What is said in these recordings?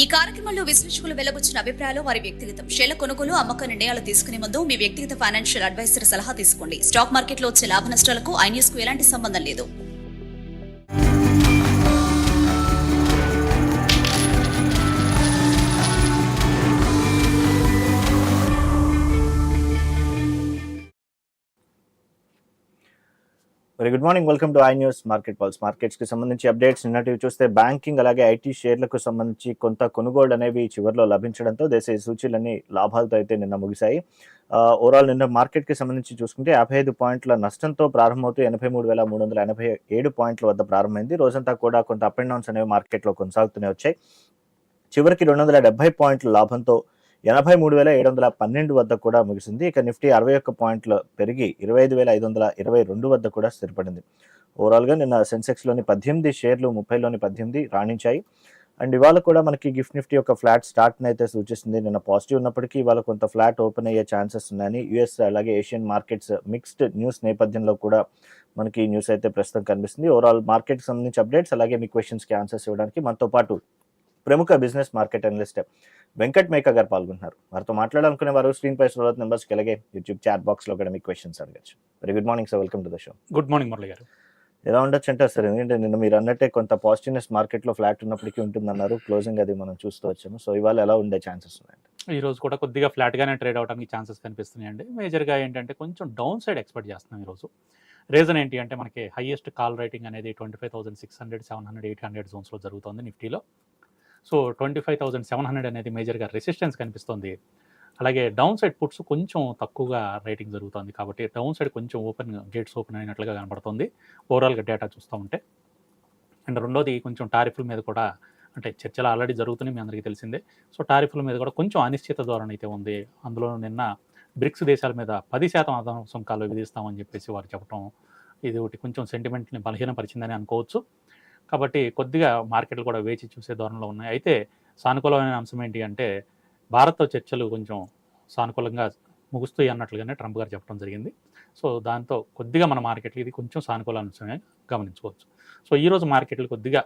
ఈ కార్యక్రమంలో విశ్లేషకులు వెల్లబుచ్చిన అభిప్రాయాలు వారి వ్యక్తిగతం షేర్ల కొనుగోలు అమ్మక నిర్ణయాలు తీసుకునే ముందు మీ వ్యక్తిగత ఫైనాన్షియల్ అడ్వైజర్ సలహా తీసుకోండి. స్టాక్ మార్కెట్లో వచ్చే లాభ నష్టాలకు ఐ న్యూస్కు ఎలాంటి సంబంధం లేదు. Very good morning welcome to I News market pulse మార్కెట్స్కి సంబంధించి అప్డేట్స్ నిన్నటివి చూస్తే బ్యాంకింగ్ అలాగే ఐటీ షేర్లకు సంబంధించి కొంత కొనుగోళ్ళు అనేవి చివరిలో లభించడంతో దేశీయ సూచీలన్నీ లాభాలతో అయితే నిన్న ముగిశాయి. ఓవరాల్ నిన్న మార్కెట్కి సంబంధించి చూసుకుంటే యాభై ఐదు పాయింట్ల నష్టంతో ప్రారంభమవుతూ ఎనభై మూడు వేల మూడు వందల ఎనభై ఏడు పాయింట్ల వద్ద ప్రారంభమైంది. రోజంతా కూడా కొంత అప్ అండ్ డౌన్స్ అనేవి మార్కెట్లో కొనసాగుతూనే వచ్చాయి. చివరికి రెండు వందల డెబ్బై పాయింట్ల లాభంతో ఎనభై మూడు వేల ఏడు వందల పన్నెండు వద్ద కూడా ముగిసింది. ఇక నిఫ్టీ అరవై ఒక్క పాయింట్లు పెరిగి ఇరవై ఐదు వేల ఐదు వందల ఇరవై రెండు వద్ద కూడా స్థిరపడింది. ఓవరాల్గా నిన్న సెన్సెక్స్లోని పద్దెనిమిది షేర్లు ముప్పైలోని పద్దెనిమిది రాణించాయి. అండ్ ఇవాళ కూడా మనకి గిఫ్ట్ నిఫ్టీ యొక్క ఫ్లాట్ స్టార్ట్ని అయితే సూచిస్తుంది. నిన్న పాజిటివ్ ఉన్నప్పటికీ ఇవాళ కొంత ఫ్లాట్ ఓపెన్ అయ్యే ఛాన్సెస్ ఉన్నాయని యుఎస్ అలాగే ఏషియన్ మార్కెట్స్ మిక్స్డ్ న్యూస్ నేపథ్యంలో కూడా మనకి న్యూస్ అయితే ప్రస్తుతం కనిపిస్తుంది. ఓవరాల్ మార్కెట్కి సంబంధించి అప్డేట్స్ అలాగే మీ క్వశ్చన్స్కి ఆన్సర్స్ ఇవ్వడానికి మనతో పాటు ప్రముఖ business market analyst Venkat Meka గారు పాల్గొంటున్నారు. వారితో మాట్లాడాలనుకునే వారు స్క్రీన్ పై స్రోత్ నెంబర్స్కి అలాగే యూట్యూబ్ చాట్ బాక్స్లో కూడా మీ క్వశ్చన్స్ అడగచ్చు. Very good morning sir welcome to the show good morning Murali గారు. ఎలా ఉండొచ్చు అంటారు సార్? ఎందుకంటే నిన్న మీరు అన్నట్టే కొంత పాజిటివ్నెస్ మార్కెట్లో ఫ్లాట్ ఉన్నప్పటికీ ఉంటుందన్నారు. క్లోజింగ్ అది మనం చూస్తూ వచ్చాము. సో ఇవాళ ఎలా ఉండే ఛాన్సెస్ ఉన్నాయండి ఈ రోజు కూడా కొద్దిగా ఫ్లాట్గానే ట్రేడ్ అవడానికి ఛాన్సెస్ కనిపిస్తున్నాయండి. మేజర్గా ఏంటంటే కొంచెం డౌన్ సైడ్ ఎక్స్పెక్ట్ చేస్తున్నాం ఈరోజు రీజన్ ఏంటి అంటే మనకి హైయెస్ట్ కాల్ రైటింగ్ అనేది twenty five thousand six hundred seven hundred eight hundred జోన్స్లో జరుగుతుంది నిఫ్టీలో. So twenty five thousand seven hundred అనేది మేజర్గా రెసిస్టెన్స్ కనిపిస్తుంది. అలాగే డౌన్ సైడ్ పుట్స్ కొంచెం తక్కువగా రేటింగ్ జరుగుతుంది కాబట్టి డౌన్ సైడ్ కొంచెం ఓపెన్ గేట్స్ ఓపెన్ అయినట్లుగా కనబడుతుంది. ఓవరాల్గా డేటా చూస్తూ ఉంటే. అండ్ రెండోది కొంచెం టారిఫ్ల మీద కూడా అంటే చర్చలు ఆల్రెడీ జరుగుతున్నాయి మీ అందరికీ తెలిసిందే. సో టారిఫ్ల మీద కూడా కొంచెం అనిశ్చిత ధోరణి అయితే ఉంది. అందులో నిన్న బ్రిక్స్ దేశాల మీద పది శాతం ఆదాయం సుంకాలు విధిస్తామని చెప్పేసి వారు చెప్పడం ఇది ఒకటి కొంచెం సెంటిమెంట్ని బలహీనపరిచిందని అనుకోవచ్చు. కాబట్టి కొద్దిగా మార్కెట్లు కూడా వేచి చూసే ధోరణిలో ఉన్నాయి. అయితే సానుకూలమైన అంశం ఏంటి అంటే భారత్తో చర్చలు కొంచెం సానుకూలంగా ముగుస్తాయి అన్నట్లుగానే ట్రంప్ గారు చెప్పడం జరిగింది. సో దాంతో కొద్దిగా మన మార్కెట్లు ఇది కొంచెం సానుకూల అంశమే గమనించుకోవచ్చు. సో ఈరోజు మార్కెట్లు కొద్దిగా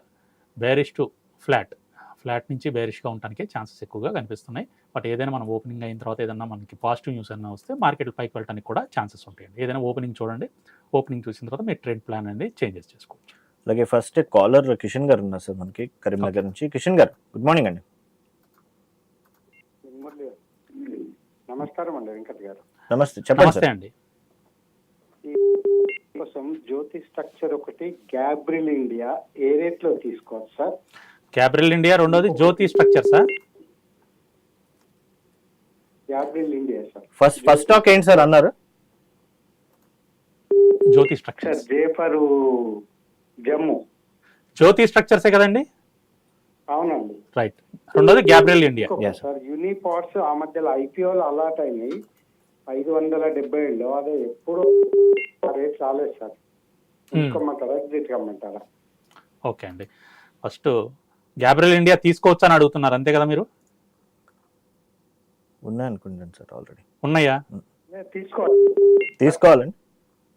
బేరిష్ టు ఫ్లాట్ ఫ్లాట్ నుంచి బేరిష్గా ఉండడానికి ఛాన్సెస్ ఎక్కువగా కనిపిస్తున్నాయి. బట్ ఏదైనా మనం ఓపెనింగ్ అయిన తర్వాత ఏదైనా మనకి పాజిటివ్ న్యూస్ అయినా వస్తే మార్కెట్ పైకి వెళ్ళడానికి కూడా ఛాన్సెస్ ఉంటాయండి. ఏదైనా ఓపెనింగ్ చూడండి. ఓపెనింగ్ చూసిన తర్వాత మీరు ట్రెండ్ ప్లాన్ అనేది చేంజెస్ చేసుకోవచ్చు. అలాగే ఫస్ట్ కాలర్ కిషన్ గారు ఉన్నారు సార్ మనకి కరీంనగర్ నుంచి. కిషన్ గారు గుడ్ మార్నింగ్ అండి. నమస్కారం అండి వెంకట్ గారు. నమస్తే చెప్పండి అండి. కోసం జ్యోతి స్ట్రక్చర్ ఒకటి గ్యాబ్రిల్ ఇండియా ఏ రేట్లో తీసుకోవచ్చు సార్? క్యాపిటల్ ఇండియా రెండోది Jyoti structure sir. Gabriel India sir. First first stock ఏంటి సార్ అన్నారు? Jyoti sir structures. జేఫర్ Jammu. Jyoti స్ట్రక్చర్సే కదండి? అవునండి. రైట్. రెండోది Gabriel India Yes, sir. Sir Uniparts ఆ మధ్యలో ఐపీఓలు అలాట్ అయినాయి. ఐదు వందల డెబ్బై ఏళ్ళు అదే ఎప్పుడు రేట్ రాలేదు సార్. తీసుకోమంటారా? ఎగ్జిట్ కమ్మంటారా? ఓకే అండి. ఫస్ట్ గ్యాబ్రియల్ ఇండియా తీసుకోవచ్చు అని అడుగుతున్నారు. అంతే కదా మీరు? ఉన్నాయి అనుకుంటాను సార్ ఆల్రెడీ. ఉన్నాయా? తీసుకోవాలి తీసుకోవాలండి.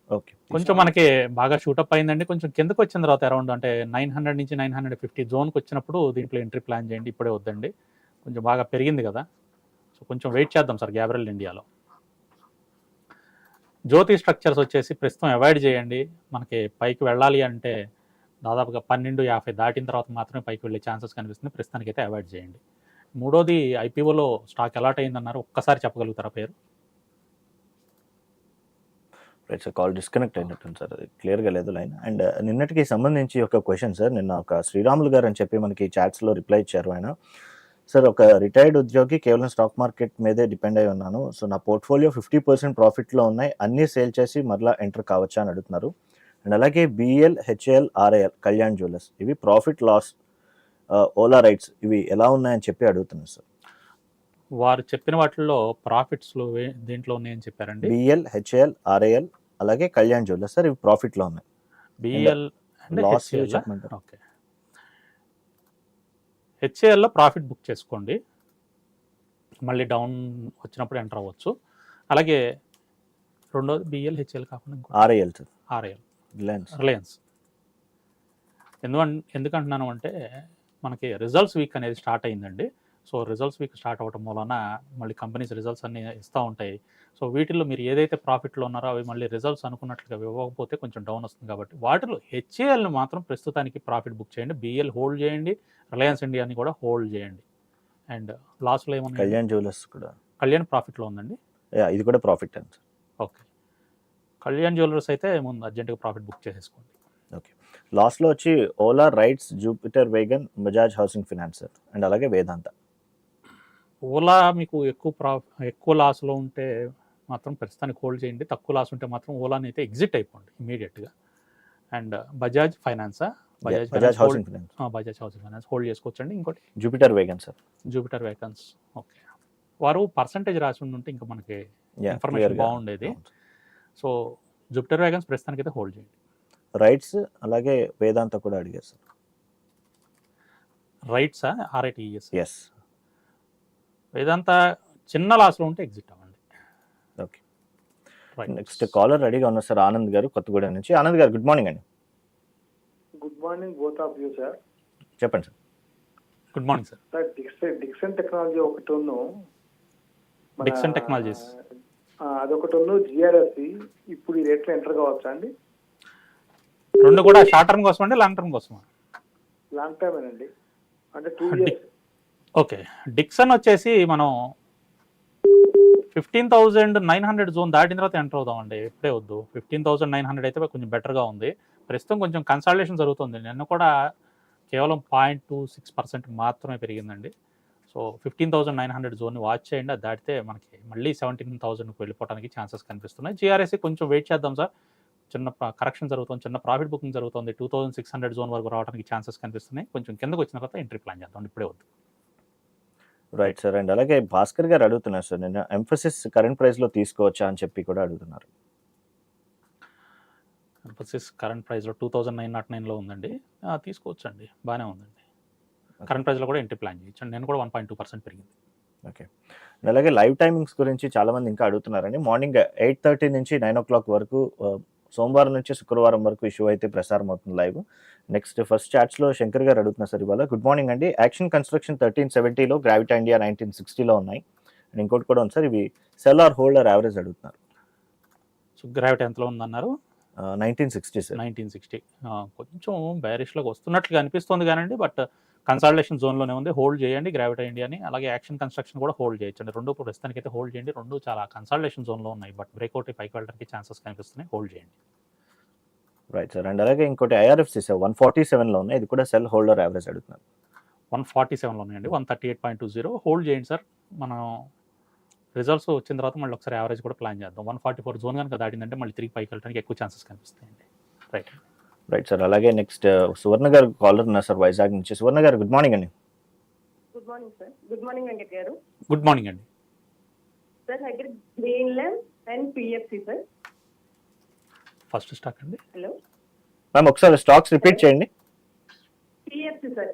ఓకే. కొంచెం మనకి బాగా షూటప్ అయిందండి. కొంచెం కిందకు వచ్చిన తర్వాత అరౌండ్ అంటే నైన్ హండ్రెడ్ నుంచి నైన్ హండ్రెడ్ ఫిఫ్టీ జోన్కి వచ్చినప్పుడు దీంట్లో ఎంట్రీ ప్లాన్ చేయండి. ఇప్పుడే వద్దండి. కొంచెం బాగా పెరిగింది కదా. సో కొంచెం వెయిట్ చేద్దాం సార్ గ్యాబ్రియల్ ఇండియాలో. జ్యోతి స్ట్రక్చర్స్ వచ్చేసి ప్రస్తుతం అవాయిడ్ చేయండి. మనకి పైకి వెళ్ళాలి అంటే దాదాపుగా పన్నెండు యాభై దాటిన తర్వాత మాత్రమే పైకి వెళ్ళే ఛాన్సెస్ కనిపిస్తుంది. ప్రస్తుతానికి అయితే అవాయిడ్ చేయండి. మూడోది ఐపీఓలో స్టాక్ అలాట్ అయిందన్నారు. ఒక్కసారి చెప్పగలుగుతారా పేరు? రైట్ సార్ కాల్ డిస్కనెక్ట్ అయినట్టుంది సార్. అది క్లియర్గా లేదు లైన్. అండ్ నిన్నటికి సంబంధించి ఒక క్వశ్చన్ సార్. నిన్న ఒక శ్రీరాములు గారు అని చెప్పి మనకి చాట్స్లో రిప్లై ఇచ్చారు ఆయన. సార్ ఒక రిటైర్డ్ ఉద్యోగి కేవలం స్టాక్ మార్కెట్ మీదే డిపెండ్ అయి ఉన్నాను. సో నా పోర్ట్ఫోలియో ఫిఫ్టీ పర్సెంట్ ప్రాఫిట్లో ఉన్నాయి. అన్నీ సేల్ చేసి మరలా ఎంటర్ కావచ్చా అని అడుగుతున్నారు. అండ్ అలాగే BEL HAL RIL Kalyan jewellers ఇవి ప్రాఫిట్ లాస్ ఓలా రైట్స్ ఇవి ఎలా ఉన్నాయని చెప్పి అడుగుతున్నారు సార్. వారు చెప్పిన వాటిల్లో ప్రాఫిట్స్లో దేంట్లో ఉన్నాయని చెప్పారండి. బిఎల్ హెచ్ఏఎల్ ఆర్ఐఎల్ అలాగే కళ్యాణ్ జ్యువెలర్స్ సార్ ఇవి ప్రాఫిట్లో ఉన్నాయి. బిఎల్ లాస్ ఓకే హెచ్ఏఎల్లో ప్రాఫిట్ బుక్ చేసుకోండి. మళ్ళీ డౌన్ వచ్చినప్పుడు ఎంటర్ అవ్వచ్చు. అలాగే రెండోది బిఎల్ హెచ్ఏఎల్ కాకుండా ఇంకో RIL sir. RAL Reliance Reliance ఎందుకన్ ఎందుకంటున్నాను అంటే మనకి రిజల్ట్స్ వీక్ అనేది స్టార్ట్ అయిందండి. సో రిజల్ట్స్ వీక్ స్టార్ట్ అవ్వడం వలన మళ్ళీ కంపెనీస్ రిజల్ట్స్ అన్ని ఇస్తూ ఉంటాయి. సో వీటిల్లో మీరు ఏదైతే ప్రాఫిట్లో ఉన్నారో అవి మళ్ళీ రిజల్ట్స్ అనుకున్నట్లుగా ఇవ్వకపోతే కొంచెం డౌన్ వస్తుంది కాబట్టి వాటిలో హెచ్ఏఎల్ని మాత్రం ప్రస్తుతానికి ప్రాఫిట్ బుక్ చేయండి. బిఎల్ హోల్డ్ చేయండి. రిలయన్స్ ఇండియాని కూడా హోల్డ్ చేయండి. అండ్ లాస్ట్లో ఏమన్నా కళ్యాణ్ జ్యువెలర్స్ కూడా. కళ్యాణ్ ప్రాఫిట్లో ఉందండి? ఇది కూడా ప్రాఫిట్ అండి ఓకే కళ్యాణ్ జ్యువెలర్స్ అయితే ముందు అర్జెంటుగా ప్రాఫిట్ బుక్ చేసేసుకోండి. లాస్ట్లో వచ్చి Ola RITES Jupiter wagon Bajaj housing finance and అలాగే వేదాంత ఓలా మీకు ఎక్కువ ప్రా ఎక్కువ లాస్లో ఉంటే మాత్రం ప్రస్తుతానికి హోల్డ్ చేయండి. తక్కువ లాస్ ఉంటే మాత్రం ఓలాని అయితే ఎగ్జిట్ అయిపోండి ఇమీడియట్గా. And Bajaj ఫైనాన్సా? Bajaj Bajaj finance housing finance. Hold Bajaj housing finance hold చేసుకోవచ్చండి. ఇంకోటి? Jupiter wagon sir Jupiter wagons okay. వారు పర్సంటేజ్ రాసి ఉంటే ఇంకా మనకి Information బాగుండేది. సో జూపిటర్ వేగన్స్ ప్రస్తుతానికి అయితే హోల్డ్ చేయండి. రైట్స్ అలాగే వేదాంత కూడా అడిగారు సార్ రైట్సా ఆర్ఐటీఎస్ ఎస్ వేదాంత చిన్న లాస్లో ఉంటే ఎగ్జిట్ అవ్వండి. ఓకే. రైట్ నెక్స్ట్ కాలర్ రెడీగా ఉన్నారు సార్ ఆనంద్ గారు కొత్తగూడెం నుంచి. ఆనంద్ గారు గుడ్ మార్నింగ్ అండి. Good morning both of you sir. చెప్పండి sir. Good morning sir. Sir Dixon Dixon technology ఒకటి ఉన్న Dixon Technologies. అదొకటి ఉన్న జిఆర్ఎస్ ఇప్పుడు ఈ రేట్లో ఎంటర్ కావచ్చా అండి? రెండు కూడా షార్ట్ టర్మ్ కోసం అండి లాంగ్ టర్మ్ కోసమా? లాంగ్ టైమ్ అండి అంటే టూ ఇయర్స్ ఓకే. డిక్సన్ వచ్చేసి మనం fifteen thousand nine hundred zone దాటిన తర్వాత ఎంటర్ అవుదామండి. ఇప్పుడే వద్దు. ఫిఫ్టీన్ థౌసండ్ నైన్ హండ్రెడ్ అయితే కొంచెం బెటర్గా ఉంది. ప్రస్తుతం కొంచెం కన్సల్టేషన్ జరుగుతుంది. నిన్న కూడా కేవలం పాయింట్ టూ సిక్స్ పర్సెంట్ మాత్రమే పెరిగిందండి. So fifteen thousand nine hundred జోన్ని watch చేయండి. అది దాటితే మనకి మళ్ళీ సెవెంటీన్ థౌసండ్కి వెళ్ళిపోవడానికి ఛాన్సెస్ కనిపిస్తున్నాయి. జిఆర్ఎస్సి కొంచెం వెయిట్ చేద్దాం సార్. చిన్న కరెక్షన్ జరుగుతుంది. చిన్న ప్రాఫిట్ బుకింగ్ జరుగుతుంది. Two thousand six hundred zone వరకు రావడానికి ఛాన్సెస్ కనిపిస్తున్నాయి. కొంచెం కిందకు వచ్చిన తర్వాత ఎంట్రీ ప్లాన్ చేద్దాం. ఇప్పుడే వద్దు. రైట్ సార్ అండ్ అలాగే భాస్కర్ గారు అడుగుతున్నారు సార్ నేను ఎంఫసిస్ కరెంట్ ప్రైస్లో తీసుకోవచ్చా అని చెప్పి కూడా అడుగుతున్నారు. ఇన్ఫోసిస్ కరెంట్ ప్రైస్లో టూ థౌజండ్ నైన్ నాట్ నైన్లో ఉందండి. తీసుకోవచ్చండి. బాగానే ఉందండి. కరెంట్ ప్రైస్లో కూడా ఎంట్రీ ప్లాన్ చేయొచ్చు. నేను కూడా వన్ పాయింట్ టూ పర్సెంట్ పెరిగింది. ఓకే అలాగే లైవ్ టైమింగ్స్ గురించి చాలా మంది ఇంకా అడుగుతున్నారండి. మార్నింగ్ ఎయిట్ థర్టీ నుంచి నైన్ ఓ క్లాక్ వరకు ఆ, సోమవారం నుంచి శుక్రవారం వరకు ఇష్యూ అయితే ప్రసారం అవుతుంది లైవ్. నెక్స్ట్ ఫస్ట్ చాట్స్లో శంకర్ గారు అడుగుతున్నారు సార్ ఇవాళ గుడ్ మార్నింగ్ అండి యాక్షన్ కన్స్ట్రక్షన్ థర్టీన్ సెవెంటీలో గ్రావిటా ఇండియా నైన్టీన్ సిక్స్టీలో ఉన్నాయి. అండ్ ఇంకోటి కూడా ఉంది సార్. ఇవి సెల్ ఆర్ హోల్డర్ యావరేజ్ అడుగుతున్నారు. సో గ్రావిటీ ఎంతలో ఉందన్నారు? Nineteen sixty sir nineteen sixty కొంచెం బేరిష్లోకి వస్తున్నట్లుగా అనిపిస్తుంది కానండి బట్ కన్సల్టేషన్ జోన్లోనే ఉంది. హోల్డ్ చేయండి గ్రావిటీ ఇండియాని. అలాగే యాక్షన్ కన్స్ట్రక్షన్ కూడా హోల్డ్ చేయొచ్చండి. రెండు ప్రస్తుతానికి అయితే హోల్డ్ చేయండి. రెండు చాలా కన్సల్టేషన్ జోన్లో ఉన్నాయి. బట్ బ్రేక్అవుట్ పైకి వెళ్ళడానికి ఛాన్సెస్ కనిపిస్తున్నాయి. హోల్డ్ చేయండి. Right sir. అండ్ అలాగే ఇంకోటి ఐఆర్ఎఫ్సి సార్ వన్ ఫార్టీ సెవెన్లో ఉన్నాయి. ఇది కూడా సెల్ హోల్డర్ యావరేజ్ అడుగుతున్నారు. వన్ ఫార్టీ సెవెన్లో ఉన్నాయండి. One thirty eight point two zero. Hold చేయండి సార్. మనం రిజల్ట్స్ వచ్చిన తర్వాత మళ్ళీ ఒకసారి యావరేజ్ కూడా ప్లాన్ చేద్దాం. వన్ ఫార్టీ ఫోర్ జోన్ కనుక దాటిందంటే మళ్ళీ తిరిగి పైకి వెళ్ళడానికి ఎక్కువ ఛాన్సెస్ కనిపిస్తాయండి. రైట్. రైట్ సార్ అలాగే నెక్స్ట్ సువర్ణ గారు కాలర్ ఉన్నారు సార్ వైజాగ్ నుంచి. సువర్ణ గారు గుడ్ మార్నింగ్ అండి. Good morning sir good morning Venkat గారు. గుడ్ మార్నింగ్ అండి. సార్ దగ్గర green land and PFC sir first stock అండి. హలో మ్యామ్ ఒకసారి స్టాక్స్ రిపీట్ చేయండి. పిఎఫ్సి సార్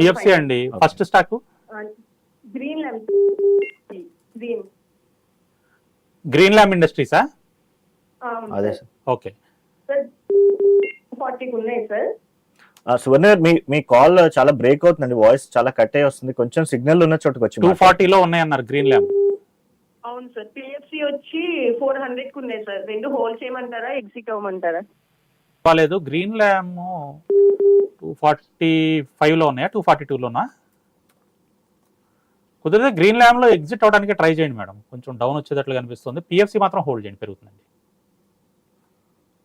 పిఎఫ్సి అండి. First stock green land green Greenlam ఇండస్ట్రీసా అదే sir okay sir. ఫార్టీకి ఉన్నాయి సార్. సువర్ణ మీ మీ కాల్ చాలా బ్రేక్ అవుతుందండి. వాయిస్ చాలా కట్ అయ్యి వస్తుంది. కొంచెం సిగ్నల్ ఉన్న చోటుకు వచ్చి టూ. ఫార్టీలో ఉన్నాయన్నారు గ్రీన్ ల్యామ్. అవును సార్. పిఎఫ్సి వచ్చి ఫోర్ హండ్రెడ్కి ఉన్నాయి సార్. రెండు హోల్డ్ చేయమంటారా ఎగ్జిట్ అవ్వమంటారా? కాలేదు గ్రీన్ ల్యామ్ టూ ఫార్టీ ఫైవ్లో ఉన్నాయా? టూ ఫార్టీ టూలోనా? కుదిరితే గ్రీన్ ల్యామ్లో ఎగ్జిట్ అవడానికి ట్రై చేయండి మేడం. కొంచెం డౌన్ వచ్చేటట్లు కనిపిస్తుంది పిఎఫ్సి మాత్రం హోల్డ్ చేయండి. పెరుగుతుందండి.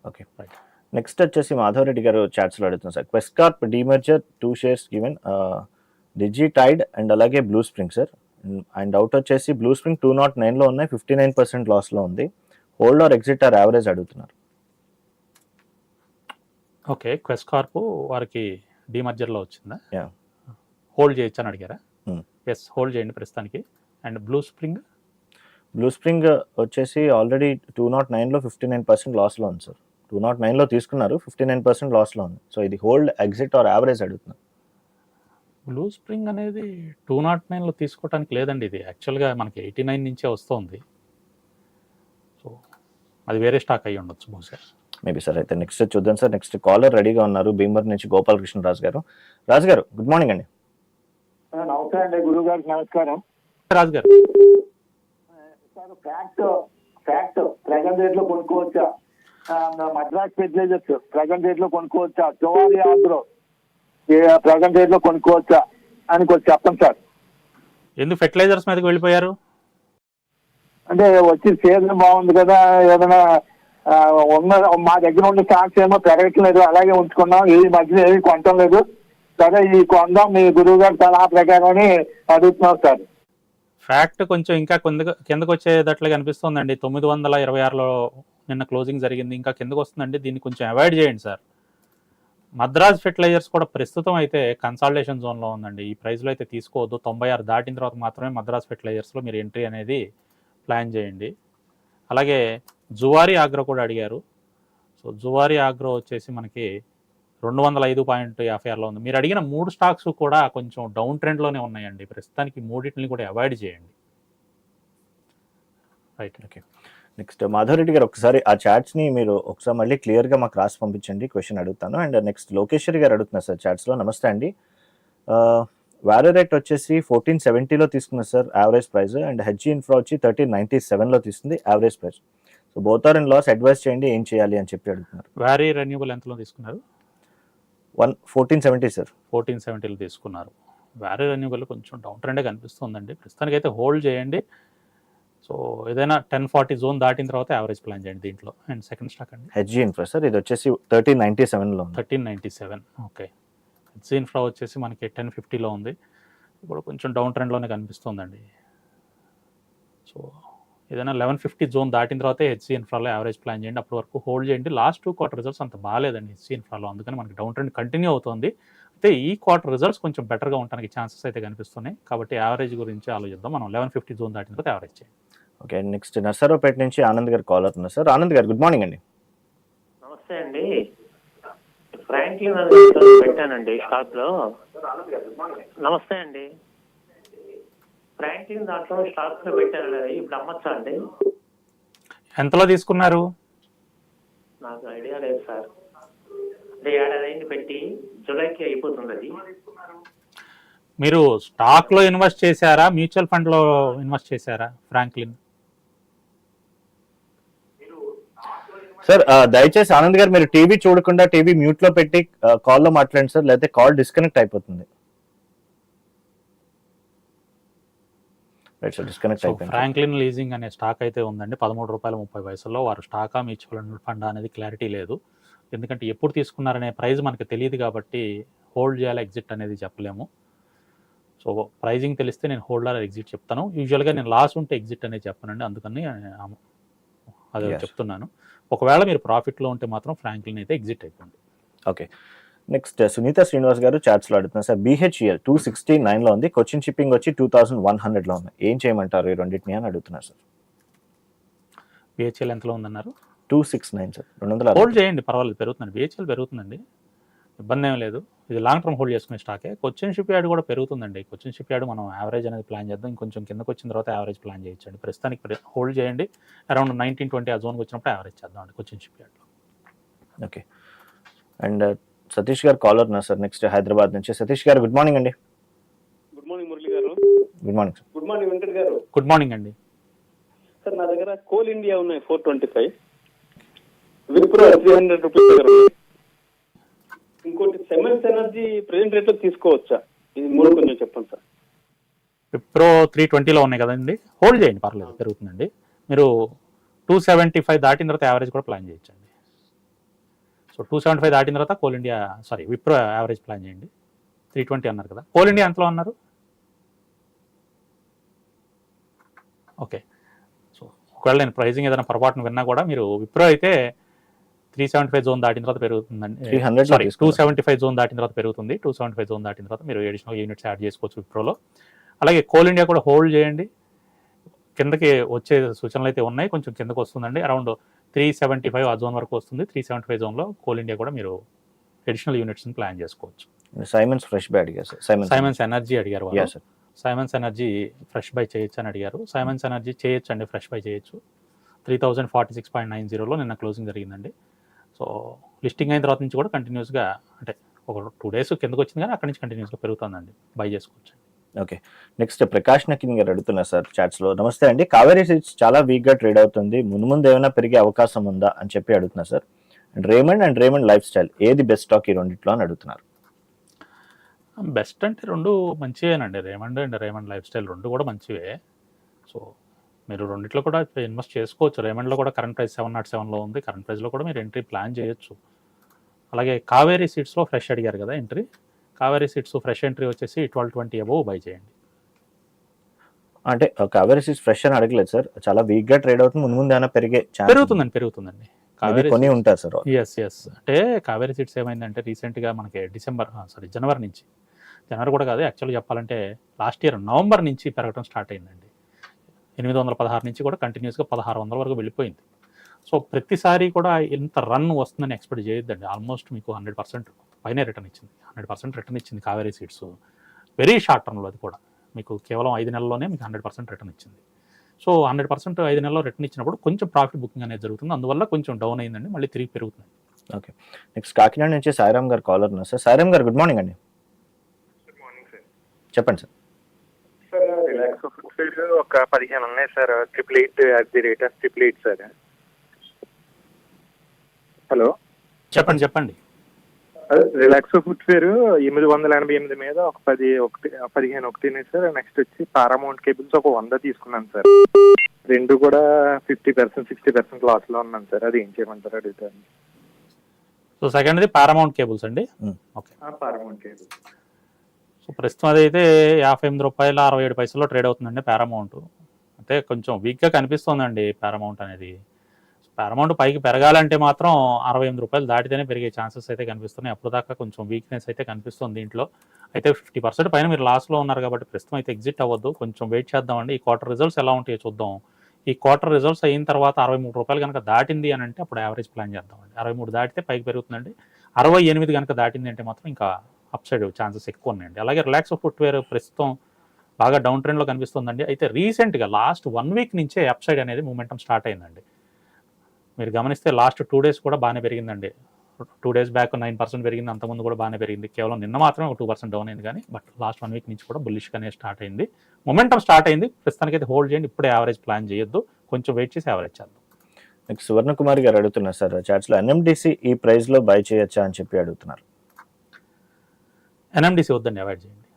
ఓకే రైట్ నెక్స్ట్ వచ్చేసి మాధవరెడ్డి గారు చాట్స్లో అడుగుతున్నారు sir. Quest Corp demerger two shares given digitised and అలాగే blue spring sir and out వచ్చేసి బ్లూ స్ప్రింగ్ టూ నాట్ నైన్లో ఉన్నాయి ఫిఫ్టీ నైన్ పర్సెంట్ లాస్లో ఉంది. Hold or exit or average అడుగుతున్నారు. ఓకే క్వెస్ట్ కార్ప్ వారికి డీమర్జర్లో వచ్చిందా. హోల్డ్ చేయొచ్చు అని అడిగారా? Hmm. ఎస్ హోల్డ్ చేయండి ప్రస్తుతానికి. And blue spring blue spring వచ్చేసి ఆల్రెడీ టూ నాట్ నైన్లో ఫిఫ్టీ నైన్ పర్సెంట్ లాస్లో ఉంది సార్ టూ నాట్ నైన్లో తీసుకున్నారు ఫిఫ్టీ నైన్ పర్సెంట్ లాస్లో ఉంది. సో ఇది హోల్డ్ ఎగ్జిట్ ఆర్ యావరేజ్ అడుగుతున్నారు బ్లూ స్ప్రింగ్ అనేది టూ నాట్ నైన్లో తీసుకోవడానికి లేదండి ఇది. యాక్చువల్గా మనకి ఎయిటీ నైన్ నుంచే వస్తుంది. సో అది వేరే స్టాక్ అయ్యి ఉండొచ్చు బహుశా. మేబీ సార్ అయితే నెక్స్ట్ చూద్దాం సార్ నెక్స్ట్ కాలర్ రెడీగా ఉన్నారు భీమవరం నుంచి గోపాలకృష్ణ రాజు గారు. రాజు గారు గుడ్ మార్నింగ్ అండి. నమస్తే అండి గురువు గారికి నమస్కారం. రాజు గారు. సార్ ఫ్యాక్ట్ ఫ్యాక్ట్ ప్రజెంట్ రేట్లో కొనుక్కోవచ్చా? మద్రాస్ ఫెర్టిలైజర్స్ ప్రజెంట్ రేట్లో కొనుక్కోవచ్చా? జోవాలి ఆంధ్రో ప్రజెంట్ రేట్లో కొనుక్కోవచ్చా? అని కొంచెం చెప్పండి సార్. ఎందుకు ఫెర్టిలైజర్స్ మీదకి వెళ్ళిపోయారు? అంటే వచ్చి సీజన్ బాగుంది కదా ఏదైనా ఉన్న మా దగ్గర ఉన్న స్టాక్స్ ఏమో పెరగట్లేదు. అలాగే ఉంచుకున్నాం. ఈ మధ్యన ఏమి కొనటం లేదు. సరే ఈ కొందాం. మీ గురువు గారి సలహా ప్రకారం అని అడుగుతున్నాం సార్. ఫ్యాక్ట్ కొంచెం ఇంకా కింద కిందకు వచ్చేటట్లుగా అనిపిస్తుందండి. తొమ్మిది వందల ఇరవై ఆరులో నిన్న క్లోజింగ్ జరిగింది. ఇంకా కిందకు వస్తుందండి. దీన్ని కొంచెం అవాయిడ్ చేయండి సార్. మద్రాస్ ఫెర్టిలైజర్స్ కూడా ప్రస్తుతం అయితే కన్సాలిడేషన్ జోన్లో ఉందండి. ఈ ప్రైస్లో అయితే తీసుకోవద్దు. తొంభై ఆరు దాటిన తర్వాత మాత్రమే మద్రాస్ ఫెర్టిలైజర్స్లో మీరు ఎంట్రీ అనేది ప్లాన్ చేయండి. అలాగే జువారీ ఆగ్రో కూడా అడిగారు. సో జువారీ ఆగ్రో వచ్చేసి మనకి రెండు వందల ఐదు పాయింట్ యాభై ఆరులో ఉంది. మీరు అడిగిన మూడు స్టాక్స్ కూడా కొంచెం డౌన్ ట్రెండ్లోనే ఉన్నాయండి. ప్రస్తుతానికి మూడింటిని కూడా అవాయిడ్ చేయండి. రైట్ ఓకే నెక్స్ట్ మాధవరెడ్డి గారు ఒకసారి ఆ చాట్స్ని మీరు ఒకసారి మళ్ళీ క్లియర్గా మాకు రాసి పంపించండి. క్వశ్చన్ అడుగుతాను. అండ్ నెక్స్ట్ లోకేశ్వరి గారు అడుగుతున్నారు సార్ చాట్స్లో. నమస్తే అండి. వాల్యూ రేట్ వచ్చేసి ఫోర్టీన్ సెవెంటీలో తీసుకున్నారు sir average price and HG infra వచ్చి థర్టీన్ నైన్టీ సెవెన్లో తీసుకుంది average price so both are in loss advice చేయండి ఏం చేయాలి అని చెప్పి అడుగుతున్నారు. వ్యారీ రెన్యూబుల్ ఎంతలో తీసుకున్నారు? One fourteen seventy sir fourteen సెవెంటీలో తీసుకున్నారు. వ్యారీ రెన్యూబుల్ కొంచెం డౌన్ ట్రెండే కనిపిస్తుందండి. ప్రస్తుతానికి అయితే హోల్డ్ చేయండి. సో ఏదైనా టెన్ ఫార్టీ జోన్ దాటిన తర్వాత యావరేజ్ ప్లాన్ చేయండి దీంట్లో. అండ్ సెకండ్ స్టాక్ అండి. హెచ్జీ ఇన్ఫ్రా సార్ ఇది వచ్చేసి థర్టీన్ నైన్టీ సెవెన్లో thirteen ninety seven okay. HC infra వచ్చేసి మనకి టెన్ ఫిఫ్టీలో ఉంది. ఇప్పుడు కొంచెం డౌన్ ట్రెండ్లోనే కనిపిస్తుందండి. సో ఏదైనా లెవెన్ ఫిఫ్టీ జోన్ దాటిన తర్వాత హెచ్సి ఇన్ఫ్రాలో యావరేజ్ ప్లాన్ చేయండి. అప్పటి వరకు హోల్డ్ చేయండి. లాస్ట్ టూ క్వార్టర్ రిజల్ట్స్ అంత బాగాలేదండి హెచ్సి ఇన్ఫ్రాలో అందుకని మనకి డౌన్ ట్రెండ్ కంటిన్యూ అవుతుంది. అయితే ఈ క్వార్టర్ రిజల్ట్స్ కొంచెం బెటర్గా ఉండడానికి ఛాన్సెస్ అయితే కనిపిస్తున్నాయి. కాబట్టి యావరేజ్ గురించి ఆలోచిద్దాం. మనం లెవెన్ ఫిఫ్టీ జోన్ దాటిన తర్వాత యావరేజ్ చేయండి ఓకే నెక్స్ట్ నర్సరావుపేట నుంచి ఆనంద్ గారు కాలర్ ఉన్నారు సార్ ఆనంద్ గారు గుడ్ మార్నింగ్ అండి. నమస్తే అండి. ఫ్రాంక్లిన్ అని పెట్టానండి స్టాక్లో నమస్తే అండి. ఫ్రాంక్లిన్ దాంట్లో స్టాక్లో పెట్టాను ఇప్పుడు అమ్మచ్చా అండి? ఎంతలో తీసుకున్నారు? నాకు ఐడియా లేదు సార్. ఏడాది అయింది పెట్టి జూలైకి అయిపోతుంది అది మీరు స్టాక్లో ఇన్వెస్ట్ చేశారా? మ్యూచువల్ ఫండ్లో ఇన్వెస్ట్ చేశారా? ఫ్రాంక్లిన్? సార్ దయచేసి ఆనంద్ గారు మీరు టీవీ చూడకుండా టీవీ మ్యూట్లో పెట్టి కాల్లో మాట్లాడండి సార్ లేకపోతే కాల్ డిస్కనెక్ట్ అయిపోతుంది. రైట్ సార్ డిస్కనెక్ట్ సో అయిపోయింది. ఫ్రాంక్లిన్ లీజింగ్ అనే స్టాక్ అయితే ఉందండి. పదమూడు రూపాయల ముప్పై పైసల్లో వారు స్టాకా మ్యూచువల్ ఫండ్ అనేది క్లారిటీ లేదు. ఎందుకంటే ఎప్పుడు తీసుకున్నారనే ప్రైస్ మనకు తెలియదు కాబట్టి హోల్డ్ చేయాలి ఎగ్జిట్ అనేది చెప్పలేము. సో ప్రైజింగ్ తెలిస్తే నేను హోల్డ్ ఆర్ ఎగ్జిట్ చెప్తాను. యూజువల్గా నేను లాస్ ఉంటే ఎగ్జిట్ అనేది చెప్పనండి. అందుకని అదే. చెప్తున్నాను. ఒకవేళ మీరు ప్రాఫిట్లో ఉంటే మాత్రం ఫ్రాంక్లిన్ అయితే ఎగ్జిట్ అయిపోండి. ఓకే. నెక్స్ట్ సునీత శ్రీనివాస్ గారు చాట్స్లో అడుగుతున్నారు. సార్ బిహెచ్ఈఎల్ టూ సిక్స్టీ నైన్లో ఉంది. కొచ్చిన్ షిప్పింగ్ వచ్చి టూ థౌసండ్ వన్ హండ్రెడ్లో ఉంది. ఏం చేయమంటారు ఈ రెండింటిని అని అడుగుతున్నారు సార్. బిహెచ్ఎల్ ఎంతలో ఉందన్నారు. Two six nine sir. రెండు వందల హోల్డ్ చేయండి పర్వాలేదు పెరుగుతుందండి బిహెచ్ఎల్ పెరుగుతుందండి. ఇబ్బంది ఏం లేదు. ఇది లాంగ్ టర్మ్ హోల్డ్ చేసుకునే స్టాకే కొచ్చిన్ షిప్ యార్డ్ కూడా పెరుగుతుందండి. కొచ్చిన్ షిప్ యార్డ్ మనం యావరేజ్ అనేది ప్లాన్ చేద్దాం. ఇంకొంచెం కిందకు వచ్చిన తర్వాత యావరేజ్ ప్లాన్ చేయొచ్చండి. ప్రస్తుతానికి హోల్డ్ చేయండి. అరౌండ్ నైన్టీన్ ట్వంటీ ఆ జోన్కి వచ్చినప్పుడు యావరేజ్ చేద్దాం అండి కొచ్చిన్ షిప్ యార్డ్లో okay and Satish garu caller ఉన్నారు సార్ నెక్స్ట్ హైదరాబాద్ నుంచి. సతీష్ గారు గుడ్ మార్నింగ్ అండి. Good morning Murali garu. Good morning sir good morning Venkat garu. Good morning అండి. సార్ నా దగ్గర కోల్ ఇండియా ఉన్నాయి four twenty five Wipro three hundred rupees ఇంకోటి Siemens energy present రేట్లో తీసుకోవచ్చా? ఇది మూడు కొంచెం చెప్పండి సార్ విప్రో త్రీ ట్వంటీలో ఉన్నాయి కదండి. హోల్డ్ చేయండి పర్లేదు పెరుగుతుందండి. మీరు టూ సెవెంటీ ఫైవ్ దాటిన తర్వాత యావరేజ్ కూడా ప్లాన్ చేయొచ్చండి. సో టూ సెవెంటీ ఫైవ్ దాటిన తర్వాత Coal India sorry Wipro average plan చేయండి. త్రీ ట్వంటీ అన్నారు కదా. కోల్ ఇండియా ఎంతలో అన్నారు ఓకే సో ఒకవేళ నేను ప్రైజింగ్ ఏదైనా పొరపాటున విన్నా కూడా మీరు విప్రో అయితే త్రీ సెవెంటీ ఫైవ్ జోన్ దాటిన తర్వాత పెరుగుతుందండి. 300 లో sorry two. Seventy five zone దాటిన తర్వాత పెరుగుతుంది. టూ సెవెంటీ ఫైవ్ జోన్ దాటిన తర్వాత మీరు అడిషనల్ యూనిట్స్ యాడ్ చేసుకోవచ్చు విప్రోలో అలాగే కోల్ ఇండియా కూడా హోల్డ్ చేయండి. కిందకి వచ్చే సూచనలు అయితే ఉన్నాయి. కొంచెం కిందకు వస్తుందండి. అరౌండ్ త్రీ సెవెంటీ ఫైవ్ ఆ జోన్ వరకు వస్తుంది. త్రీ సెవెంటీ ఫైవ్ జోన్లో కోల్ ఇండియా కూడా మీరు అడిషనల్ యూనిట్స్ని ప్లాన్ చేసుకోవచ్చు. సైమన్స్ ఫ్రెష్ బ్యాడ్ అడిగారు సార్. సైమన్స్ ఎనర్జీ అడిగారు సైమన్స్ ఎనర్జీ ఫ్రెష్ బై చేయొచ్చు అని అడిగారు. సైమన్స్ ఎనర్జీ చేయొచ్చు అండి. ఫ్రెష్ బై చేయొచ్చు. Three thousand forty six point nine జీరోలో నిన్న క్లోజింగ్ జరిగిందండి. సో లిస్టింగ్ అయిన తర్వాత నుంచి కూడా కంటిన్యూస్గా అంటే ఒక టూ డేస్ కిందకు వచ్చింది కానీ అక్కడి నుంచి కంటిన్యూస్గా పెరుగుతుందండి. బై చేసుకోవచ్చు. ఓకే నెక్స్ట్ ప్రకాష్ నకిన్ గారు అడుగుతున్నారు సార్ చాట్స్లో. నమస్తే అండి. కావేరీ సీడ్స్ చాలా వీక్గా ట్రేడ్ అవుతుంది. ముందు ముందు ఏమైనా పెరిగే అవకాశం ఉందా అని చెప్పి అడుగుతున్నారు sir. And Raymond and Raymond lifestyle ఏది బెస్ట్ స్టాక్ ఈ రెండిట్లో అని అడుగుతున్నారు. బెస్ట్ అంటే రెండు మంచివేనండి. Raymond and Raymond lifestyle రెండు కూడా మంచివే. సో మీరు రెండిట్లో కూడా ఇన్వెస్ట్ చేసుకోవచ్చు. రేమండ్లో కూడా కరెంట్ ప్రైస్ సెవెన్ నాట్ సెవెన్లో ఉంది. కరెంట్ ప్రైస్లో కూడా మీరు ఎంట్రీ ప్లాన్ చేయొచ్చు. అలాగే కావేరీ సీట్స్లో ఫ్రెష్ అడిగారు కదా entry Kaveri seeds fresh entry వచ్చేసి ట్వెల్వ్ ట్వంటీ అబోవ్ బై చేయండి. అంటే కావేరీ సీడ్స్ ఫ్రెష్ అని అడగలేదు సార్. చాలా వీక్గా ట్రేడ్ అవుతుంది. ముందు ముందు ఏమైనా పెరిగే పెరుగుతుందండి పెరుగుతుందండి. కావేరీ కొని ఉంటారు సార్. ఎస్ ఎస్ అంటే కావేరీ సీట్స్ ఏమైందంటే రీసెంట్గా మనకి డిసెంబర్ సారీ జనవరి నుంచి. జనవరి కూడా కాదు యాక్చువల్గా చెప్పాలంటే లాస్ట్ ఇయర్ నవంబర్ నుంచి పెరగడం స్టార్ట్ అయిందండి. ఎనిమిది వందల పదహారు నుంచి కూడా కంటిన్యూస్గా పదహారు వందల వరకు వెళ్ళిపోయింది. సో ప్రతిసారి కూడా ఇంత రన్ వస్తుందని ఎక్స్పెక్ట్ చేయొద్దండి. ఆల్మోస్ట్ మీకు హండ్రెడ్ పర్సెంట్ పైనే రిటర్న్ ఇచ్చింది. హండ్రెడ్ పర్సెంట్ రిటర్న్ ఇచ్చింది కావేరీ సీట్స్ వెరీ షార్ట్ టర్మ్లో అది కూడా. మీకు కేవలం ఐదు నెలల్లోనే మీకు హండ్రెడ్ పర్సెంట్ రిటర్న్ ఇచ్చింది. సో హండ్రెడ్ పర్సెంట్ ఐదు నెలల్లో రిటర్న్ ఇచ్చినప్పుడు కొంచెం ప్రాఫిట్ బుకింగ్ అనేది జరుగుతుంది. అందువల్ల కొంచెం డౌన్ అయిందండి. మళ్ళీ తిరిగి పెరుగుతుంది. ఓకే. నెక్స్ట్ కాకినాడ నుంచి సాయిరామ్ గారు కాలర్ ఉన్నారు. సార్ సాయిరామ్ గారు గుడ్ మార్నింగ్ అండి. Good morning sir. చెప్పండి సార్. ఫీడ్ ఒక పదిహేను ఉన్నాయి sir. Triple eight at the rate of triple eight sir. Hello? చెప్పండి చెప్పండి. రిలాక్స్ ఫుడ్ ఫేర్ ఎనిమిది వందల ఎనభై ఎనిమిది మీద ఒక పది ఒకటి పదిహేను ఒకటి సార్. నెక్స్ట్ వచ్చి పారామౌంట్ కేబుల్స్ ఒక వంద తీసుకున్నాను సార్. రెండు కూడా ఫిఫ్టీ పర్సెంట్ సిక్స్టీ పర్సెంట్ లాస్లో ఉన్నాను సార్. అది ఏం చేయమంటారు అడుగుతాను. సో సెకండ్ది పారామౌంట్ కేబుల్స్ అండి. ఓకే. పారామౌంట్ కేబుల్ సో ప్రస్తుతం అదైతే యాభై ఎనిమిది రూపాయల అరవై ఏడు పైసల్లో ట్రేడ్ అవుతుందండి పారామౌంట్. అంటే కొంచెం వీక్గా కనిపిస్తోందండి పారామౌంట్ అనేది. పారామౌంట్ పైకి పెరగాలంటే మాత్రం అరవై ఎనిమిది రూపాయలు దాటితేనే పెరిగే ఛాన్సెస్ అయితే కనిపిస్తున్నాయి. అప్పుడు దాకా కొంచెం వీక్నెస్ అయితే కనిపిస్తుంది దీంట్లో. అయితే ఫిఫ్టీ పర్సెంట్ పైన మీరు లాస్లో ఉన్నారు కాబట్టి ప్రస్తుతం అయితే ఎగ్జిట్ అవ్వద్దు. కొంచెం వెయిట్ చేద్దామండి. ఈ క్వార్టర్ రిజల్ట్స్ ఎలా ఉంటాయో చూద్దాం. ఈ క్వార్టర్ రిజల్ట్స్ అయిన తర్వాత అరవై మూడు రూపాయలు కనుక దాటింది అని అంటే అప్పుడు యావరేజ్ ప్లాన్ చేద్దామండి. అరవై మూడు దాటితే పైకి పెరుగుతుందండి. అరవై ఎనిమిది కనుక దాటింది అంటే మాత్రం ఇంకా అప్ సైడ్ ఛాన్సెస్ ఎక్కువ ఉన్నాయండి అలాగే రిలాక్స్ ఫుట్వేర్ ప్రస్తుతం బాగా డౌన్ ట్రెండ్లో కనిపిస్తుందండి. అయితే రీసెంట్గా లాస్ట్ వన్ వీక్ నుంచే అప్ సైడ్ అనేది మూమెంటం స్టార్ట్ అయిందండి. మీరు గమనిస్తే లాస్ట్ టూ డేస్ కూడా బాగానే పెరిగిందండి. Two days back nine percent పెరిగింది అంతకుముందు కూడా బాగానే పెరిగింది. కేవలం నిన్న మాత్రమే ఒక టూ పర్సెంట్ డౌన్ అయింది కానీ బట్ లాస్ట్ వన్ వీక్ నుంచి కూడా బుల్లిష్గానే స్టార్ట్ అయింది. మొమెంటం స్టార్ట్ అయింది. ప్రస్తుతానికి అయితే హోల్డ్ చేయండి. ఇప్పుడే యావరేజ్ ప్లాన్ చేయొద్దు. కొంచెం వెయిట్ చేసి యావరేజ్ చేద్దాం. నెక్స్ట్ సువర్ణ కుమార్ గారు అడుగుతున్నారు సార్ చాట్స్లో ఎన్ఎండిసి ఈ ప్రైస్లో బై చేయొచ్చా? అని చెప్పి అడుగుతున్నారు. ఎన్ఎండిసి వద్దండి అవాయిడ్ చేయండి.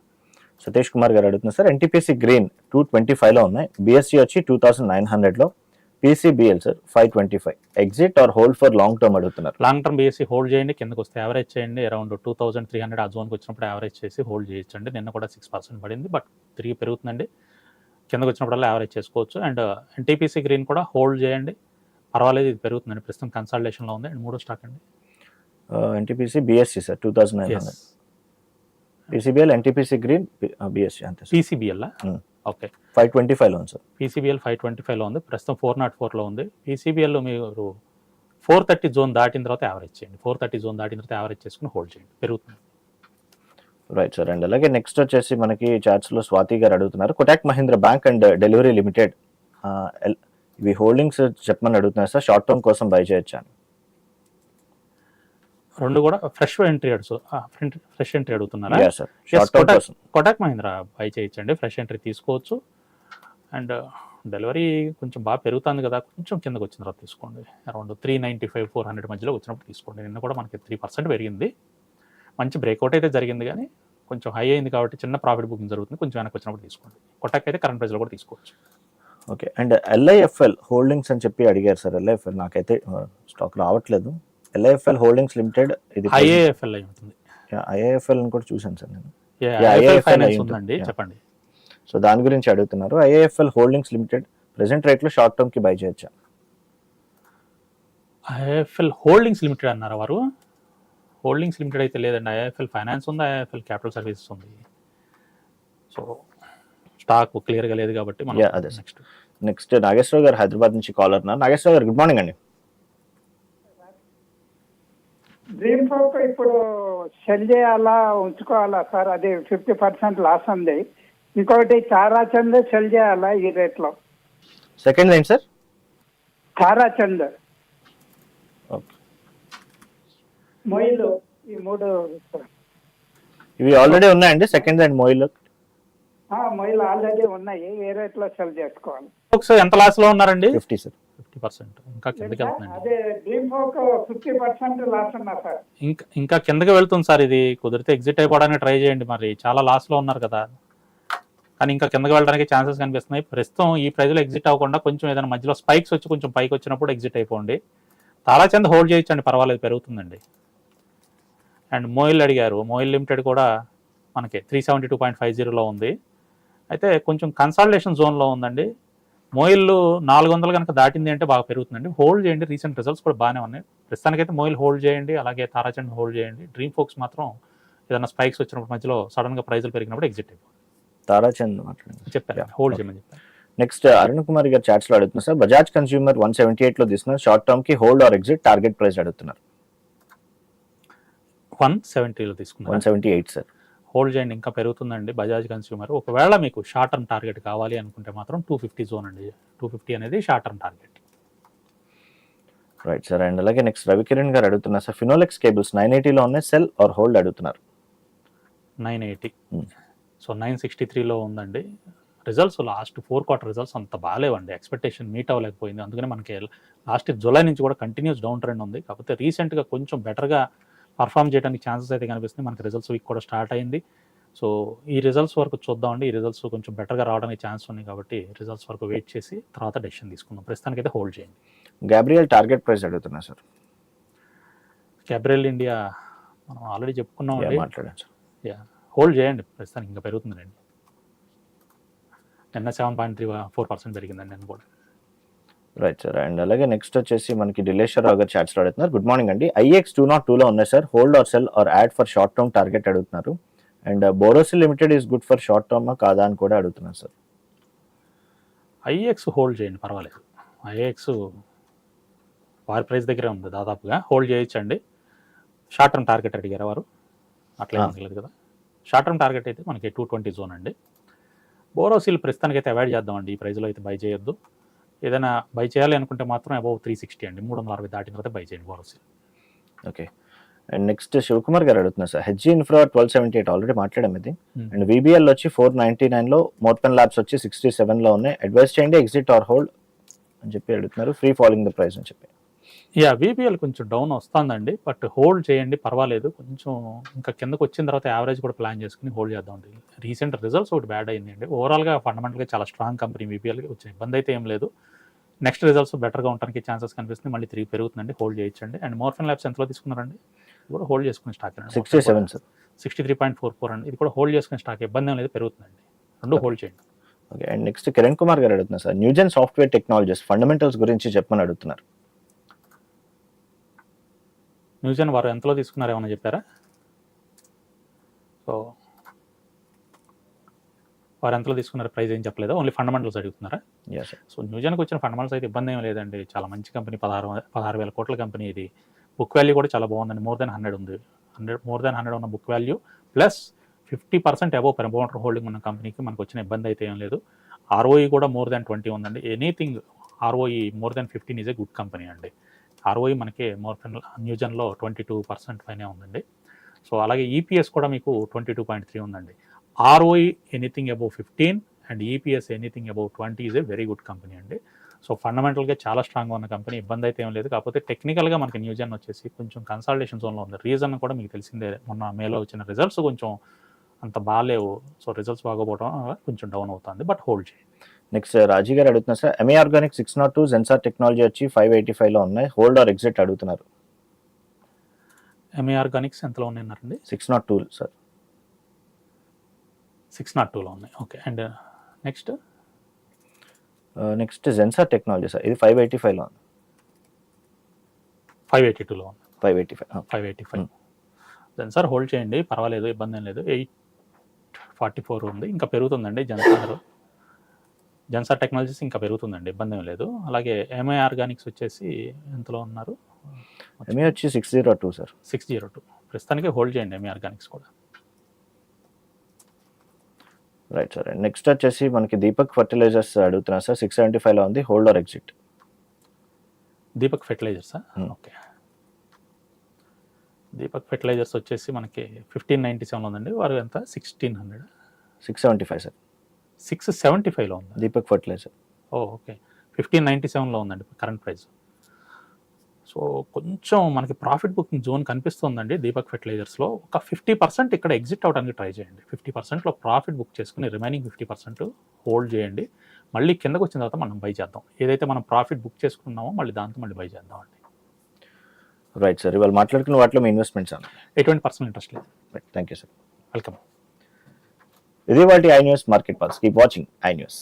సతీష్ కుమార్ గారు అడుగుతున్నారు sir NTPC green two twenty ఫైవ్లో ఉన్నాయి. బిఎస్సి వచ్చి టూ థౌసండ్ నైన్ హండ్రెడ్లో PCBL sir five twenty five. Exit or hold for long term అడుగుతున్నారు. లాంగ్ టర్మ్ బీఎస్సీ హోల్డ్ చేయండి కిందకు వస్తే యావరేజ్ చేయండి. Around two thousand three hundred ఆ జోన్కి వచ్చినప్పుడు యావరేజ్ చేసి హోల్డ్ చేయొచ్చండి. నిన్న కూడా సిక్స్ పర్సెంట్ పడింది బట్ తిరిగి పెరుగుతుందండి. కిందకు వచ్చినప్పుడల్లా యావరేజ్ చేసుకోవచ్చు. అండ్ ఎన్టీపీసీ గ్రీన్ కూడా హోల్డ్ చేయండి. పర్వాలేదు ఇది పెరుగుతుందండి. ప్రస్తుతం కన్సల్టేషన్లో ఉంది. అండ్ మూడో స్టాక్ అండి. NTPC BSC sir two thousand nine hundred. PCBL NTPC green BSC అంతే పీసీబీఎల్. ఓకే. ఫైవ్ ట్వంటీ ఫైవ్లో ఉంది సార్. పీసీబీఎల్ ఫైవ్ ట్వంటీ ఫైవ్లో ఉంది. ప్రస్తుతం ఫోర్ నాట్ ఫోర్లో ఉంది. పీసీబీఎల్ మీరు ఫోర్ థర్టీ జోన్ దాటిన తర్వాత యావరేజ్ చేయండి. ఫోర్ థర్టీ జోన్ దాటిన తర్వాత యావరేజ్ చేసుకుని హోల్డ్ చేయండి. పెరుగుతుంది. రైట్ సార్ అండ్ అలాగే నెక్స్ట్ వచ్చేసి మనకి చాట్స్లో స్వాతి గారు అడుగుతున్నారు. Kotak Mahindra bank and Delhivery limited ఇవి హోల్డింగ్స్ చెప్పమని అడుగుతున్నారు సార్. షార్ట్ టర్మ్ కోసం బై చేయొచ్చా అని. రెండు కూడా ఫ్రెష్ ఎంట్రీ అడుసు ఫ్రెష్ ఎంట్రీ అడుగుతున్నారా? కొటాక్ మహీంద్రా బై చేయొచ్చండి ఫ్రెష్ ఎంట్రీ తీసుకోవచ్చు. అండ్ డెలివరీ కొంచెం బాగా పెరుగుతుంది కదా కొంచెం కిందకు వచ్చిన తర్వాత తీసుకోండి. Around three ninety five four hundred మధ్యలో వచ్చినప్పుడు తీసుకోండి. నిన్న కూడా మనకి త్రీ పర్సెంట్ పెరిగింది. మంచి బ్రేక్అవుట్ అయితే జరిగింది కానీ కొంచెం హై అయింది కాబట్టి చిన్న ప్రాఫిట్ బుకింగ్ జరుగుతుంది. కొంచెం వెనక్కి వచ్చినప్పుడు తీసుకోండి. కొటాక్ అయితే కరెంట్ ప్రైస్లో కూడా తీసుకోవచ్చు. ఓకే అండ్ ఎల్ఐఎఫ్ఎల్ హోల్డింగ్స్ అని చెప్పి అడిగారు సార్. ఎల్ఐఎఫ్ఎల్ నాకైతే స్టాక్ రావట్లేదు. ఎల్ఐఎఫ్ఎల్ హోల్డింగ్స్ లిమిటెడ్ ఇది ఐఏఎఫ్ఎల్ అయి ఉంటుంది ఐఏఎఫ్ఎల్ అని కూడా చూసాను సార్ నేను. ఉందండి. చెప్పండి. సో దాని గురించి అడుగుతున్నారు. ఐఏఎఫ్ఎల్ హోల్డింగ్స్ లిమిటెడ్ ప్రెసెంట్ రేట్లో షార్ట్ టర్మ్కి బై చేయొచ్చా? ఐఎఫ్ఎల్ హోల్డింగ్స్ లిమిటెడ్ అన్నారా వారు? హోల్డింగ్స్ లిమిటెడ్ అయితే లేదండి. ఐఎఫ్ఎల్ ఫైనాన్స్ ఉంది ఐఎఫ్ఎల్ క్యాపిటల్ సర్వీసెస్ ఉంది. సో స్టాక్ క్లియర్గా లేదు కాబట్టి మనం అదే. నెక్స్ట్ నెక్స్ట్ నాగేశ్వర గారు హైదరాబాద్ నుంచి కాలర్ ఉన్నారు. నాగేశ్వర గారు గుడ్ మార్నింగ్ అండి. డ్రీమ్ ఫోక్ ఇప్పుడు సెల్ చేయాలా ఉంచుకోవాలా? సార్ అది ఫిఫ్టీ పర్సెంట్ లాస్ ఉంది. ఇంకొకటి తారాచంద్ సెల్ చేయాలా ఈ రేట్లో? సెకండ్ ఏంటి సార్. తారాచంద్ ఓకే. మొయిలు ఈ మూడు సార్. ఇవి ఆల్రెడీ ఉన్నాయండి సెకండ్ హ్యాండ్ మోయిల్. ఆ, మొయిలు ఆల్రెడీ ఉన్నాయి. ఏ రేట్లో సెల్ చేసుకోవాలి? ఒకసారి ఎంత లాస్లో ఉన్నారండి? Fifty sir. పర్సెంట్. ఇంకా కిందకి సార్? ఇంకా ఇంకా కిందకి వెళ్తుంది సార్ ఇది. కుదిరితే ఎగ్జిట్ అయిపోవడానికి ట్రై చేయండి మరి. చాలా లాస్లో ఉన్నారు కదా. కానీ ఇంకా కిందకి వెళ్ళడానికి ఛాన్సెస్ కనిపిస్తున్నాయి. ప్రస్తుతం ఈ ప్రైజ్లో ఎగ్జిట్ అవ్వకుండా కొంచెం ఏదైనా మధ్యలో స్పైక్స్ వచ్చి కొంచెం పైకి వచ్చినప్పుడు ఎగ్జిట్ అయిపోండి. తారాచంద్ హోల్డ్ చేయొచ్చండి పర్వాలేదు పెరుగుతుందండి. అండ్ మోయిల్ అడిగారు. మోయిల్ లిమిటెడ్ కూడా మనకి three seventy two point five జీరోలో ఉంది. అయితే కొంచెం కన్సల్టేషన్ జోన్లో ఉందండి. మోయిల్ నాలుగు వందలు కనుక దాటింది అంటే బాగా పెరుగుతుందండి. హోల్డ్ చేయండి రీసెంట్ రిజల్ట్స్ కూడా బాగానే ఉన్నాయి. ప్రస్తుతానికైతే మోయిల్ హోల్డ్ చేయండి అలాగే తారాచంద్ హోల్డ్ చేయండి. డ్రీమ్ ఫోక్స్ మాత్రం ఏదైనా స్పైక్స్ వచ్చినప్పుడు మధ్యలో సడన్గా ప్రైజులు పెరిగినప్పుడు ఎగ్జిట్ అయిపోయింది తారాచంద్ మాట్లాడండి. చెప్పారు. హోల్డ్ చేయమని చెప్పారు నెక్స్ట్ అరుణ్ కుమార్ గారు చాట్స్లో అడుగుతున్నారు sir Bajaj consumer one seventy ఎయిట్లో తీసుకున్నారు. Short టర్మ్కి hold or exit target price అడుగుతున్నారు. వన్ సెవెంటీలో తీసుకున్నారు. One seventy eight sir hold చేయండి ఇంకా పెరుగుతుందండి బజాజ్ కన్స్యూమర్. ఒకవేళ మీకు షార్ట్ టర్మ్ టార్గెట్ కావాలి అనుకుంటే మాత్రం టూ ఫిఫ్టీ జోన్ అండి. టూ ఫిఫ్టీ అనేది short term target right sir and అలాగే నెక్స్ట్ రవికిరణ్ గారు అడుగుతున్నారు. సార్ ఫినోలెక్స్ కేబుల్స్ నైన్ ఎయిటీలో ఉన్నాయి సెల్ ఆర్ హోల్డ్ అడుగుతున్నారు? Nine eighty. So nine sixty త్రీలో ఉందండి. Results last four quarter results అంత బాగాలేవండి. Expectation meet అవ్వలేకపోయింది. అందుకని మనకి లాస్ట్ జూలై నుంచి కూడా కంటిన్యూస్ డౌన్ ట్రెండ్ ఉంది. కాకపోతే రీసెంట్గా కొంచెం బెటర్గా పర్ఫామ్ చేయడానికి ఛాన్సెస్ అయితే కనిపిస్తుంది మనకి రిజల్ట్స్ వీక్ కూడా స్టార్ట్ అయింది. సో ఈ రిజల్ట్స్ వరకు చూద్దామండి ఈ రిజల్ట్స్ కొంచెం బెటర్గా రావడానికి ఛాన్స్ ఉంది కాబట్టి రిజల్ట్స్ వరకు వెయిట్ చేసి తర్వాత డెసిషన్ తీసుకుందాం. ప్రస్తుతానికి అయితే హోల్డ్ చేయండి. గ్యాబ్రియల్ టార్గెట్ ప్రైస్ అడుగుతున్నారు సార్. క్యాబ్రియల్ ఇండియా మనం ఆల్రెడీ చెప్పుకున్నాం మాట్లాడండి సార్. యా హోల్డ్ చేయండి. ప్రస్తుతానికి ఇంకా పెరుగుతుందండి నిన్న seven point three four percent పెరిగిందండి నేను కూడా. రైట్ సార్ అండ్ అలాగే నెక్స్ట్ వచ్చేసి మనకి డిలేశ్వరరావు గారు చాట్స్ అడుగుతున్నారు. గుడ్ మార్నింగ్ అండి. ఐఎక్స్ టూ నాట్ టూలో ఉన్నాయి sir hold or sell or add for short term target అడుగుతున్నారు. And Borosil limited is good for short term కాదా అని కూడా అడుగుతున్నారు సార్ ఐఏఎక్స్ హోల్డ్ చేయండి పర్వాలేదు. ఐఏఎక్స్ వారి ప్రైస్ దగ్గరే ఉంది దాదాపుగా. హోల్డ్ చేయొచ్చండి షార్ట్ టర్మ్ టార్గెట్ అడిగారు వారు? అట్లా. లేదు కదా. షార్ట్ టర్మ్ టార్గెట్ అయితే మనకి టూ ట్వంటీ జోన్ అండి. బోరోసిల్ ప్రస్తుతానికి అయితే అవాయిడ్ చేద్దామండి. ఈ ప్రైస్లో అయితే బై చేయొద్దు. ఏదైనా బై చేయాలి అనుకుంటే మాత్రం అబౌవ్ త్రీ సిక్స్టీ అండి. మూడు వందల అరవై దాటిన తర్వాత బై చేయండి Borosil okay and next Shivakumar గారు అడుగుతున్నారు sir. HG infra twelve seventy eight already మాట్లాడాం ఇది. Hmm. అండ్ విబిఎల్ వచ్చి ఫోర్ నైన్టీ నైన్లో మోర్పెన్ ల్యాబ్స్ వచ్చి సిక్స్టీ సెవెన్లో ఉన్నాయి. అడ్వైస్ చేయండి ఎగ్జిట్ ఆర్ హోల్డ్ అని చెప్పి అడుగుతున్నారు. ఫ్రీ ఫాలోయింగ్ ద ప్రైస్ అని చెప్పి. యా వీపీఎల్ కొంచెం డౌన్ వస్తుందండి బట్ హోల్డ్ చేయండి పర్వాలేదు. కొంచెం ఇంకా కిందకు వచ్చిన తర్వాత యావరేజ్ కూడా ప్లాన్ చేసుకుని హోల్డ్ చేద్దామండి రీసెంట్ రిజల్ట్స్ ఒకటి బ్యాడ్ అయిందండి ఓవరాల్గా ఫండమెంటల్గా చాలా స్ట్రాంగ్ కంపెనీ వీపీఎల్కి వచ్చిన ఇబ్బంది అయితే ఏం లేదు. నెక్స్ట్ రిజల్ట్స్ బెటర్గా ఉండడానికి ఛాన్సెస్ కనిపిస్తుంది మళ్ళీ తిరిగి పెరుగుతుందండి. హోల్డ్ చేయొచ్చండి. అండ్ మోర్ఫిన్ ల్యాబ్స్ ఎంతలో తీసుకున్నారండి? కూడా హోల్డ్ చేసుకుని stock sixty seven sir sixty three point four four అండి. ఇది కూడా హోల్డ్ చేసుకుని స్టాక్ ఇబ్బంది లేదు పెరుగుతుందండి. రెండు హోల్డ్ చేయండి. Okay and next Kiran Kumar గారు అడుగుతున్నారు sir Newgen software technologies fundamentals గురించి చెప్పమని అడుగుతున్నారు. న్యూజన్ వారు ఎంతలో తీసుకున్నారు ఏమైనా చెప్పారా? సో వారు ఎంతలో తీసుకున్నారు ప్రైస్ ఏం చెప్పలేదు? ఓన్లీ ఫండమెంటల్స్ అడుగుతున్నారా? సో న్యూజన్కి వచ్చిన ఫండమెంటల్స్ అయితే ఇబ్బంది ఏం లేదండి. చాలా మంచి కంపెనీ పదహారు పదహారు వేల కోట్ల కంపెనీ ఇది. బుక్ వాల్యూ కూడా చాలా బాగుందండి. మోర్ దెన్ హండ్రెడ్ ఉంది. హండ్రెడ్ మోర్ దెన్ హండ్రెడ్ ఉన్న book value plus fifty percent above promoter holding ఉన్న కంపెనీకి మనకు వచ్చిన ఇబ్బంది అయితే ఏం లేదు. ఆర్ఓఈ కూడా మోర్ దెన్ ట్వంటీ ఉందండి. Anything ROE more than fifteen is a good company అండి. ఆర్ఓఈ మనకి మోర్ దెన్ న్యూజన్లో ట్వంటీ టూ పర్సెంట్ పైనే ఉందండి. సో అలాగే ఈపీఎస్ కూడా మీకు ట్వంటీ టూ పాయింట్ త్రీ ఉందండి. ROE anything above fifteen and EPS anything above twenty is a very good company అండి. సో ఫండమెంటల్గా చాలా స్ట్రాంగ్గా ఉన్న కంపెనీ ఇబ్బంది అయితే ఏం లేదు. కాకపోతే టెక్నికల్గా మనకి న్యూజన్ వచ్చేసి కొంచెం కన్సల్టేషన్ జోన్లో ఉంది. రీజన్ కూడా మీకు తెలిసిందే. మొన్న మేలో వచ్చిన రిజల్ట్స్ కొంచెం అంత బాగాలేవు. సో రిజల్ట్స్ బాగోపోవడం కొంచెం డౌన్ అవుతుంది. బట్ హోల్డ్ చేయండి. నెక్స్ట్ రాజీ గారు అడుగుతున్నారు sir MA organic six nought two Zensar technology వచ్చి ఫైవ్ ఎయిటీ ఫైవ్లో ఉన్నాయి. హోల్డ్ ఆర్ ఎగ్జిట్ అడుగుతున్నారు? ఎంఏ ఆర్గానిక్స్ ఎంతలో ఉన్నాయండి six nought two sir six nought టూలో ఉన్నాయి. Okay and next next Zensar technology sir ఇది ఫైవ్ ఎయిటీ ఫైవ్లో ఉంది. ఫైవ్ ఎయిటీ టూలో ఉంది. Five eighty five five eighty five Zensar hold చేయండి. పర్వాలేదు ఇబ్బంది ఏం లేదు. ఎయిట్ ఫార్టీ ఫోర్ ఉంది. ఇంకా పెరుగుతుందండి జన్సార్ జన్సార్ టెక్నాలజీస్ ఇంకా పెరుగుతుందండి ఇబ్బంది ఏం లేదు. అలాగే ఎంఐ ఆర్గానిక్స్ వచ్చేసి ఎంతలో ఉన్నారు? ఎంఏ వచ్చి six zero two sir six zero two ప్రస్తుతానికి హోల్డ్ చేయండి ఎంఐ ఆర్గానిక్స్ కూడా. రైట్ సార్ నెక్స్ట్ వచ్చేసి మనకి దీపక్ ఫర్టిలైజర్స్ అడుగుతున్నారు సార్ సిక్స్ సెవెంటీ ఫైవ్లో ఉంది హోల్డ్ ఆర్ ఎగ్జిట్ దీపక్ ఫెర్టిలైజర్సా. ఓకే దీపక్ ఫెర్టిలైజర్స్ వచ్చేసి మనకి ఫిఫ్టీన్ నైంటీ సెవెన్లో ఉందండి. వారు ఎంత? Sixteen hundred six seventy five sir six seventy ఫైవ్లో ఉంది? Deepak fertiliser. Oh okay. Fifteen ninety సెవెన్లో ఉందండి కరెంట్ ప్రైస్. సో కొంచెం మనకి ప్రాఫిట్ బుకింగ్ జోన్ కనిపిస్తుందండి దీపక్ ఫెర్టిలైజర్స్లో. ఒక ఫిఫ్టీ పర్సెంట్ ఇక్కడ ఎగ్జిట్ అవడానికి ట్రై చేయండి. ఫిఫ్టీ పర్సెంట్లో ప్రాఫిట్ బుక్ చేసుకుని రిమైనింగ్ ఫిఫ్టీ పర్సెంట్ హోల్డ్ చేయండి. మళ్ళీ కిందకు వచ్చిన తర్వాత మనం బై చేద్దాం. ఏదైతే మనం ప్రాఫిట్ బుక్ చేసుకున్నామో మళ్ళీ దాంతో మళ్ళీ బై చేద్దాం అండి రైట్ సార్ ఇవాళ మాట్లాడుకున్న వాటిలో మీ ఇన్వెస్ట్మెంట్స్ ఎటువంటి పర్సనల్ ఇంట్రెస్ట్ లేదు. Right thank you sir. Welcome. ఇది వాటి I news market Paul's. Keep watching iNews.